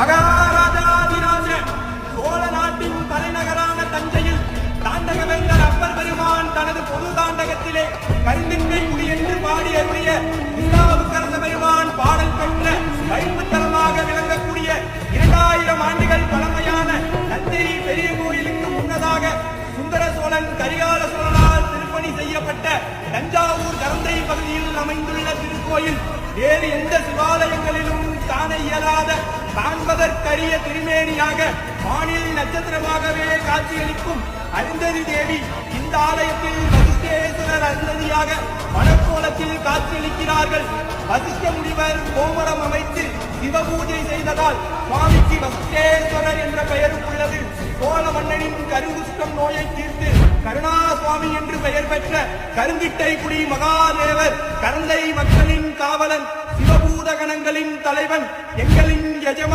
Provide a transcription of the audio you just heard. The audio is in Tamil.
மகாராஜாதிராஜ சோழ நாட்டின் தலைநகரான தஞ்சையில் தாண்டகவேந்தர் அப்பர் பெருமான் தனது பொது தாண்டகத்திலே கருந்தின்மை குடி என்று பாடி அருளிய திருநாவுக்கரச பெருமான் பாடல் பெற்ற வைப்புத்தலமாக விளங்கக்கூடிய இரண்டாயிரம் ஆண்டுகள் பழமையான தஞ்சை பெரிய கோயிலுக்கு முன்னதாக சுந்தர சோழன் கரிகால சோழனால் திருப்பணி செய்யப்பட்ட தஞ்சாவூர் கரந்தை பகுதியில் அமைந்துள்ள திருக்கோயில். வேறு எந்த சிவாலயங்களிலும் காண இயலாத காண்பதற்கரிய திருமேனியாக வானில் நட்சத்திரமாகவே காட்சியளிக்கும் அருந்ததி தேவி இந்த ஆலயத்தில் வசிஷ்டேஸ்வரர் அருந்ததியாக வனக்கோலத்தில் காட்சியளிக்கிறார்கள். வசிஷ்ட முனிவர் கோமரம் அமைத்து சிவபூஜை செய்ததால் சுவாமிக்கு வசிஷ்டேஸ்வரர் என்ற பெயரும் உள்ளது. சோழ மன்னனின் கருங்குஷ்டம் நோயை தீர்த்து கருணா சுவாமி என்று பெயர் பெற்ற கருங்கிட்டை குடி மகாதேவர் கரந்தை மக்களின் காவலன் சிவபூத கணங்களின் தலைவன் எங்களின் எஜமான்